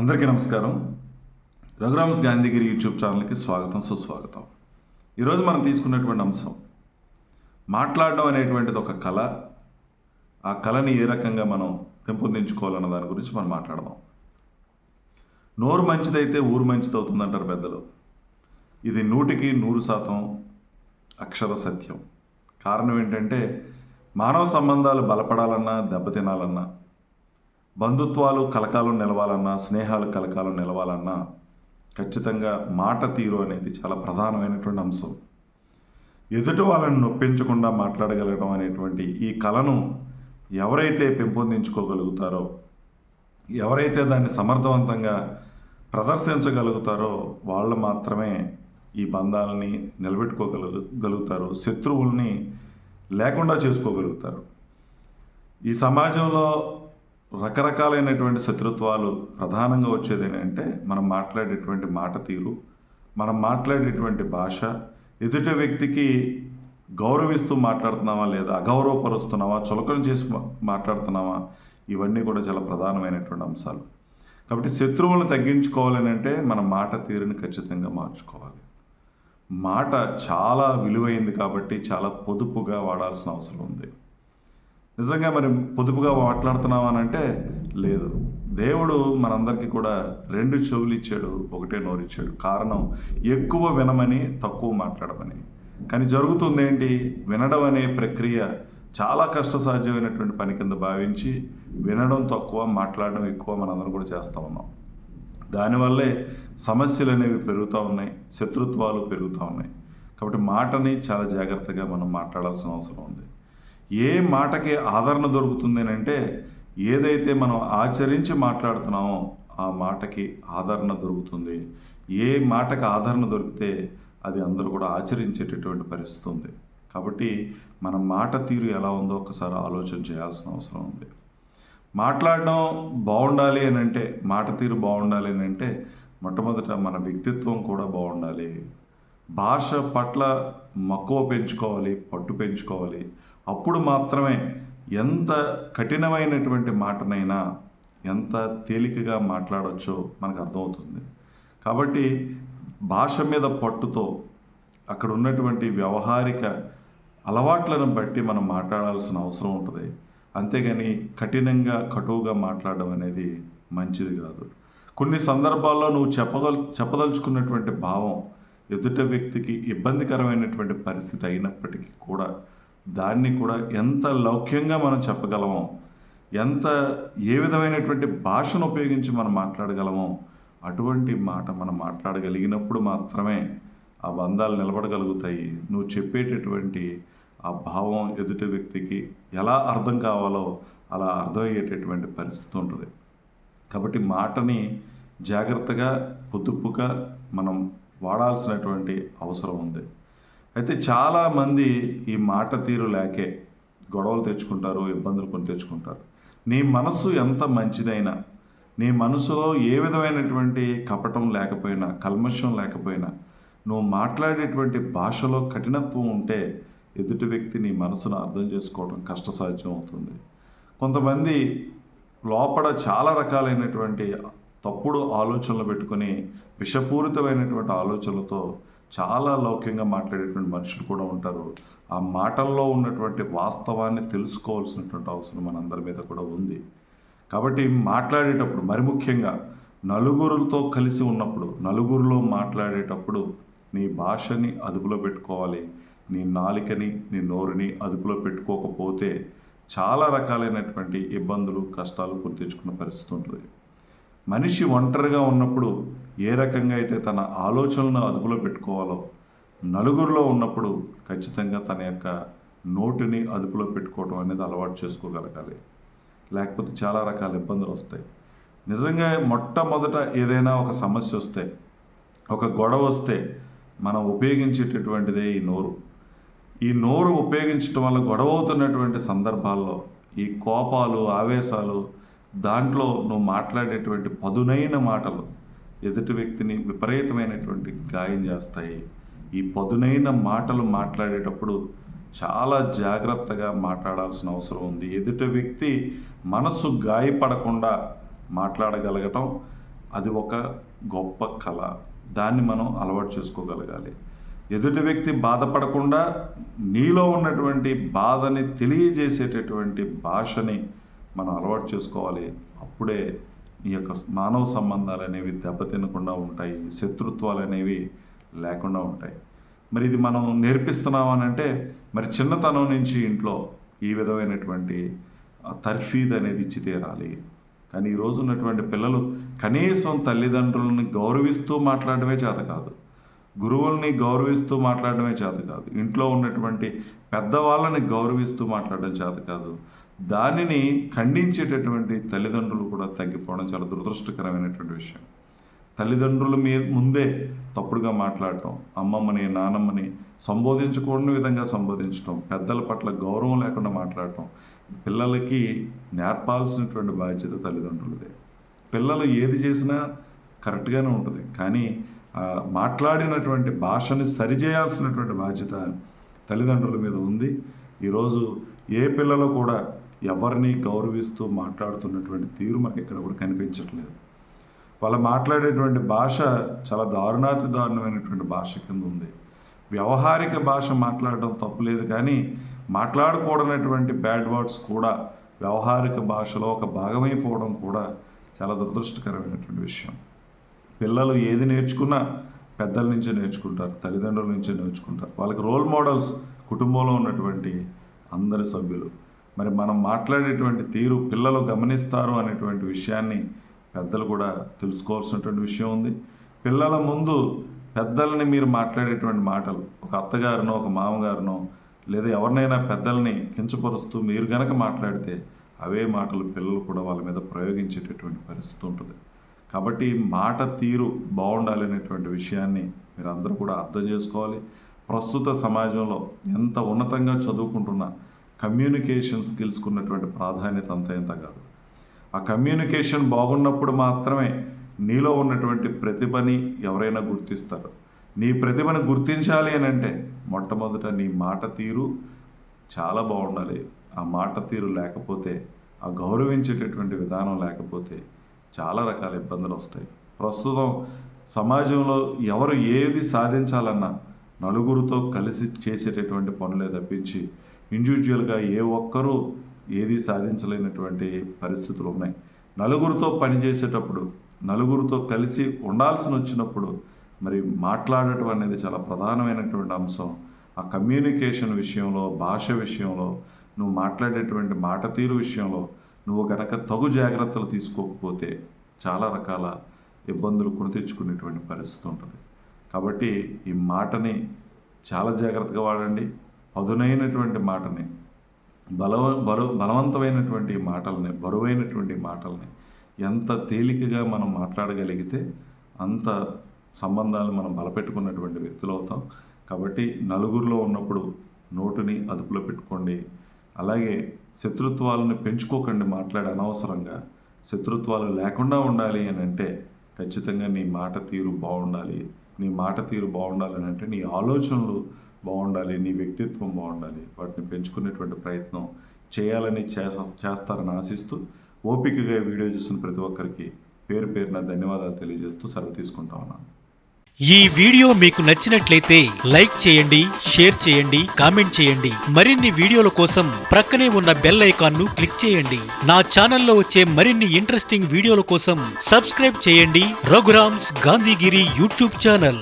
అందరికీ నమస్కారం. రఘురామ్స్ గాంధీగిరి యూట్యూబ్ ఛానల్కి స్వాగతం సుస్వాగతం. ఈరోజు మనం తీసుకున్నటువంటి అంశం మాట్లాడడం అనేటువంటిది ఒక కళ. ఆ కళని ఏ రకంగా మనం పెంపొందించుకోవాలన్న దాని గురించి మనం మాట్లాడదాం. నోరు మంచిదైతే ఊరు మంచిది అవుతుందంటారు పెద్దలు. ఇది నూటికి నూరు శాతం అక్షర సత్యం. కారణం ఏంటంటే మానవ సంబంధాలు బలపడాలన్నా దెబ్బతినాలన్నా బంధుత్వాలు కలకాలం నిలవాలన్నా స్నేహాలు కలకాలం నిలవాలన్నా ఖచ్చితంగా మాట తీరు అనేది చాలా ప్రధానమైనటువంటి అంశం. ఎదుటి వాళ్ళని నొప్పించకుండా మాట్లాడగలగడం అనేటువంటి ఈ కళను ఎవరైతే పెంపొందించుకోగలుగుతారో ఎవరైతే దాన్ని సమర్థవంతంగా ప్రదర్శించగలుగుతారో వాళ్ళు మాత్రమే ఈ బంధాలని నిలబెట్టుకోగలుగుతారు శత్రువుల్ని లేకుండా చేసుకోగలుగుతారు. ఈ సమాజంలో రకరకాలైనటువంటి శత్రుత్వాలు ప్రధానంగా వచ్చేది ఏంటంటే మనం మాట్లాడేటువంటి మాట తీరు మనం మాట్లాడేటువంటి భాష ఎదుటి వ్యక్తికి గౌరవిస్తూ మాట్లాడుతున్నావా లేదా అగౌరవపరుస్తున్నావా చులకన చేసి మాట్లాడుతున్నావా ఇవన్నీ కూడా చాలా ప్రధానమైనటువంటి అంశాలు. కాబట్టి శత్రువులను తగ్గించుకోవాలని అంటే మన మాట తీరుని ఖచ్చితంగా మార్చుకోవాలి. మాట చాలా విలువైంది కాబట్టి చాలా పొదుపుగా వాడాల్సిన అవసరం ఉంది. నిజంగా మరి పొదుపుగా మాట్లాడుతున్నాం అని అంటే లేదు. దేవుడు మనందరికీ కూడా రెండు చెవులు ఇచ్చాడు ఒకటే నోరు ఇచ్చాడు. కారణం ఎక్కువ వినమని తక్కువ మాట్లాడమని. కానీ జరుగుతుంది ఏంటి? వినడం అనే ప్రక్రియ చాలా కష్టసాధ్యమైనటువంటి పని కింద భావించి వినడం తక్కువ మాట్లాడడం ఎక్కువ మనందరం కూడా చేస్తూ ఉన్నాం. దానివల్లే సమస్యలు అనేవి పెరుగుతూ ఉన్నాయి శత్రుత్వాలు పెరుగుతూ ఉన్నాయి. కాబట్టి మాటని చాలా జాగ్రత్తగా మనం మాట్లాడాల్సిన అవసరం ఉంది. ఏ మాటకి ఆదరణ దొరుకుతుంది అని అంటే ఏదైతే మనం ఆచరించి మాట్లాడుతున్నామో ఆ మాటకి ఆదరణ దొరుకుతుంది. ఏ మాటకి ఆదరణ దొరికితే అది అందరూ కూడా ఆచరించేటటువంటి పరిస్థితి ఉంది. కాబట్టి మన మాట తీరు ఎలా ఉందో ఒకసారి ఆలోచన చేయాల్సిన అవసరం ఉంది. మాట్లాడడం బాగుండాలి అని అంటే మాట తీరు బాగుండాలి అని అంటే మొట్టమొదట మన వ్యక్తిత్వం కూడా బాగుండాలి. భాష పట్ల మక్కువ పెంచుకోవాలి పట్టు పెంచుకోవాలి. అప్పుడు మాత్రమే ఎంత కఠినమైనటువంటి మాటనైనా ఎంత తేలికగా మాట్లాడవచ్చో మనకు అర్థమవుతుంది. కాబట్టి భాష మీద పట్టుతో అక్కడ ఉన్నటువంటి వ్యవహారిక అలవాట్లను బట్టి మనం మాట్లాడాల్సిన అవసరం ఉంటుంది. అంతేగాని కఠినంగా కటువుగా మాట్లాడడం అనేది మంచిది కాదు. కొన్ని సందర్భాల్లో నువ్వు చెప్పగల చెప్పదలుచుకున్నటువంటి భావం ఎదుట వ్యక్తికి ఇబ్బందికరమైనటువంటి పరిస్థితి అయినప్పటికీ కూడా దాన్ని కూడా ఎంత లౌక్యంగా మనం చెప్పగలమో ఎంత ఏ విధమైనటువంటి భాషను ఉపయోగించి మనం మాట్లాడగలమో అటువంటి మాట మనం మాట్లాడగలిగినప్పుడు మాత్రమే ఆ బంధాలు నిలబడగలుగుతాయి. నువ్వు చెప్పేటటువంటి ఆ భావం ఎదుటి వ్యక్తికి ఎలా అర్థం కావాలో అలా అర్థమయ్యేటటువంటి పరిస్థితి ఉంటుంది. కాబట్టి మాటని జాగ్రత్తగా పొదుపుగా మనం వాడాల్సినటువంటి అవసరం ఉంది. అయితే చాలామంది ఈ మాట తీరు లేకే గొడవలు తెచ్చుకుంటారు ఇబ్బందులు కొని తెచ్చుకుంటారు. నీ మనస్సు ఎంత మంచిదైనా నీ మనసులో ఏ విధమైనటువంటి కపటం లేకపోయినా కల్మషం లేకపోయినా నువ్వు మాట్లాడేటువంటి భాషలో కఠినత్వం ఉంటే ఎదుటి వ్యక్తి నీ మనసును అర్థం చేసుకోవడం కష్టసాధ్యం అవుతుంది. కొంతమంది లోపల చాలా రకాలైనటువంటి తప్పుడు ఆలోచనలు పెట్టుకొని విషపూరితమైనటువంటి ఆలోచనలతో చాలా లౌక్యంగా మాట్లాడేటువంటి మనుషులు కూడా ఉంటారు. ఆ మాటల్లో ఉన్నటువంటి వాస్తవాన్ని తెలుసుకోవాల్సినటువంటి అవసరం మనందరి మీద కూడా ఉంది. కాబట్టి మాట్లాడేటప్పుడు మరి ముఖ్యంగా నలుగురితో కలిసి ఉన్నప్పుడు నలుగురిలో మాట్లాడేటప్పుడు నీ భాషని అదుపులో పెట్టుకోవాలి. నీ నాలికని నీ నోరుని అదుపులో పెట్టుకోకపోతే చాలా రకాలైనటువంటి ఇబ్బందులు కష్టాలు గుర్తించుకున్న పరిస్థితి ఉంటుంది. మనిషి ఒంటరిగా ఉన్నప్పుడు ఏ రకంగా అయితే తన ఆలోచనలను అదుపులో పెట్టుకోవాలో నలుగురిలో ఉన్నప్పుడు ఖచ్చితంగా తన యొక్క నోటిని అదుపులో పెట్టుకోవడం అనేది అలవాటు చేసుకోగలగాలి. లేకపోతే చాలా రకాల ఇబ్బందులు వస్తాయి. నిజంగా మొట్టమొదట ఏదైనా ఒక సమస్య వస్తే ఒక గొడవ వస్తే మనం ఉపయోగించేటటువంటిదే ఈ నోరు. ఈ నోరు ఉపయోగించడం వల్ల గొడవ అవుతున్నటువంటి సందర్భాల్లో ఈ కోపాలు ఆవేశాలు దాంట్లో నువ్వు మాట్లాడేటువంటి పదునైన మాటలు ఎదుటి వ్యక్తిని విపరీతమైనటువంటి గాయం చేస్తాయి. ఈ పదునైన మాటలు మాట్లాడేటప్పుడు చాలా జాగ్రత్తగా మాట్లాడాల్సిన అవసరం ఉంది. ఎదుటి వ్యక్తి మనస్సు గాయపడకుండా మాట్లాడగలగటం అది ఒక గొప్ప కళ. దాన్ని మనం అలవాటు చేసుకోగలగాలి. ఎదుటి వ్యక్తి బాధపడకుండా నీలో ఉన్నటువంటి బాధని తెలియజేసేటటువంటి భాషని మనం అలవాటు చేసుకోవాలి. అప్పుడే ఈ యొక్క మానవ సంబంధాలు అనేవి దెబ్బతినకుండా ఉంటాయి. శత్రుత్వాలు అనేవి లేకుండా ఉంటాయి. మరి ఇది మనం నేర్పిస్తున్నాం అని అంటే మరి చిన్నతనం నుంచి ఇంట్లో ఈ విధమైనటువంటి తర్ఫీద్ అనేది ఇచ్చి తీరాలి. కానీ ఈరోజు ఉన్నటువంటి పిల్లలు కనీసం తల్లిదండ్రులని గౌరవిస్తూ మాట్లాడమే చేత కాదు. గురువుల్ని గౌరవిస్తూ మాట్లాడడమే చేత కాదు. ఇంట్లో ఉన్నటువంటి పెద్దవాళ్ళని గౌరవిస్తూ మాట్లాడడం చేత కాదు. దానిని ఖండించేటటువంటి తల్లిదండ్రులు కూడా తగ్గిపోవడం చాలా దురదృష్టకరమైనటువంటి విషయం. తల్లిదండ్రుల మీ ముందే తప్పుడుగా మాట్లాడటం అమ్మమ్మని నానమ్మని సంబోధించకూడని విధంగా సంబోధించడం పెద్దల పట్ల గౌరవం లేకుండా మాట్లాడటం పిల్లలకి నేర్పాల్సినటువంటి బాధ్యత తల్లిదండ్రులదే. పిల్లలు ఏది చేసినా కరెక్ట్గానే ఉంటుంది. కానీ మాట్లాడినటువంటి భాషని సరిచేయాల్సినటువంటి బాధ్యత తల్లిదండ్రుల మీద ఉంది. ఈరోజు ఏ పిల్లలు కూడా ఎవరిని గౌరవిస్తూ మాట్లాడుతున్నటువంటి తీరు మనకి ఇక్కడ కూడా కనిపించట్లేదు. వాళ్ళు మాట్లాడేటువంటి భాష చాలా దారుణాతి దారుణమైనటువంటి భాష కింద ఉంది. వ్యవహారిక భాష మాట్లాడడం తప్పులేదు కానీ మాట్లాడకూడనటువంటి బ్యాడ్ వర్డ్స్ కూడా వ్యవహారిక భాషలో ఒక భాగమైపోవడం కూడా చాలా దురదృష్టకరమైనటువంటి విషయం. పిల్లలు ఏది నేర్చుకున్నా పెద్దల నుంచే నేర్చుకుంటారు తల్లిదండ్రుల నుంచే నేర్చుకుంటారు. వాళ్ళకి రోల్ మోడల్స్ కుటుంబంలో ఉన్నటువంటి అందరి సభ్యులు. మరి మనం మాట్లాడేటువంటి తీరు పిల్లలు గమనిస్తారు అనేటువంటి విషయాన్ని పెద్దలు కూడా తెలుసుకోవాల్సినటువంటి విషయం ఉంది. పిల్లల ముందు పెద్దల్ని మీరు మాట్లాడేటువంటి మాటలు ఒక అత్తగారినో ఒక మామగారినో లేదా ఎవరినైనా పెద్దల్ని కించపరుస్తూ మీరు గనక మాట్లాడితే అవే మాటలు పిల్లలు కూడా వాళ్ళ మీద ప్రయోగించేటటువంటి పరిస్థితి ఉంటుంది. కాబట్టి మాట తీరు బాగుండాలి అనేటువంటి విషయాన్ని మీరు అందరూ కూడా అర్థం చేసుకోవాలి. ప్రస్తుత సమాజంలో ఎంత ఉన్నతంగా చదువుకుంటున్నా కమ్యూనికేషన్ స్కిల్స్కి ఉన్నటువంటి ప్రాధాన్యత అంత ఎంత కాదు. ఆ కమ్యూనికేషన్ బాగున్నప్పుడు మాత్రమే నీలో ఉన్నటువంటి ప్రతిభని ఎవరైనా గుర్తిస్తారు. నీ ప్రతిభను గుర్తించాలి అని అంటే మొట్టమొదట నీ మాట తీరు చాలా బాగుండాలి. ఆ మాట తీరు లేకపోతే ఆ గౌరవించేటటువంటి విధానం లేకపోతే చాలా రకాల ఇబ్బందులు వస్తాయి. ప్రస్తుతం సమాజంలో ఎవరు ఏది సాధించాలన్నా నలుగురితో కలిసి చేసేటటువంటి పనులే తప్పించి ఇండివిజువల్గా ఏ ఒక్కరూ ఏది సాధించలేనటువంటి పరిస్థితులు ఉన్నాయి. నలుగురితో పనిచేసేటప్పుడు నలుగురితో కలిసి ఉండాల్సి వచ్చినప్పుడు మరి మాట్లాడటం అనేది చాలా ప్రధానమైనటువంటి అంశం. ఆ కమ్యూనికేషన్ విషయంలో భాష విషయంలో నువ్వు మాట్లాడేటువంటి మాట తీరు విషయంలో నువ్వు కనుక తగు జాగ్రత్తలు తీసుకోకపోతే చాలా రకాల ఇబ్బందులు కొని తెచ్చుకునేటువంటి పరిస్థితి ఉంటుంది. కాబట్టి ఈ మాటని చాలా జాగ్రత్తగా వాడండి. పదునైనటువంటి మాటని బలవ బరు బలవంతమైనటువంటి మాటల్ని బరువైనటువంటి మాటల్ని ఎంత తేలికగా మనం మాట్లాడగలిగితే అంత సంబంధాలు మనం బలపెట్టుకున్నటువంటి వ్యక్తులు అవుతాం. కాబట్టి నలుగురిలో ఉన్నప్పుడు నోటుని అదుపులో పెట్టుకోండి. అలాగే శత్రుత్వాలను పెంచుకోకండి మాట్లాడే అనవసరంగా. శత్రుత్వాలు లేకుండా ఉండాలి అని అంటే ఖచ్చితంగా నీ మాట తీరు బాగుండాలి. నీ మాట తీరు బాగుండాలి అని అంటే నీ ఆలోచనలు బాగుండాలి నీ వ్యక్తిత్వం బాగుండాలి వాటిని పెంచుకునేటువంటి ప్రయత్నం చేయాలని చేస్తారని ఆశిస్తూ ఓపికగా వీడియో చూసిన ప్రతి ఒక్కరికి పేరు పేరున ధన్యవాదాలు తెలియజేస్తూ సెలవు తీసుకుంటా ఉన్నాను. ఈ వీడియో మీకు నచ్చినట్లయితే లైక్ చేయండి షేర్ చేయండి కామెంట్ చేయండి. మరిన్ని వీడియోల కోసం ప్రక్కనే ఉన్న బెల్ ఐకాన్ను క్లిక్ చేయండి. నా ఛానల్లో వచ్చే మరిన్ని ఇంట్రెస్టింగ్ వీడియోల కోసం సబ్స్క్రైబ్ చేయండి. Raghuram's Gandhigiri YouTube channel.